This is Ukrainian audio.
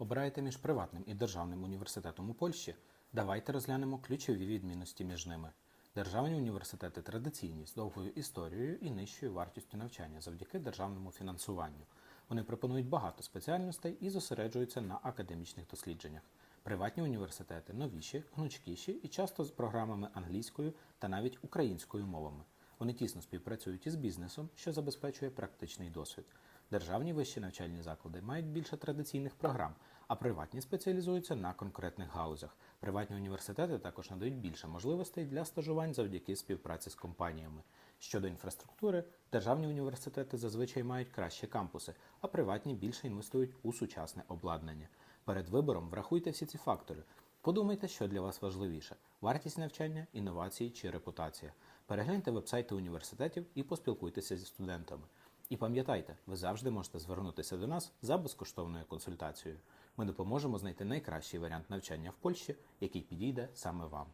Обираєте між приватним і державним університетом у Польщі? Давайте розглянемо ключові відмінності між ними. Державні університети традиційні з довгою історією і нижчою вартістю навчання завдяки державному фінансуванню. Вони пропонують багато спеціальностей і зосереджуються на академічних дослідженнях. Приватні університети новіші, гнучкіші і часто з програмами англійською та навіть українською мовами. Вони тісно співпрацюють із бізнесом, що забезпечує практичний досвід. Державні вищі навчальні заклади мають більше традиційних програм, а приватні спеціалізуються на конкретних галузях. Приватні університети також надають більше можливостей для стажувань завдяки співпраці з компаніями. Щодо інфраструктури, державні університети зазвичай мають кращі кампуси, а приватні більше інвестують у сучасне обладнання. Перед вибором врахуйте всі ці фактори. Подумайте, що для вас важливіше: вартість навчання, інновації чи репутація. Перегляньте вебсайти університетів і поспілкуйтеся зі студентами. І пам'ятайте, ви завжди можете звернутися до нас за безкоштовною консультацією. Ми допоможемо знайти найкращий варіант навчання в Польщі, який підійде саме вам.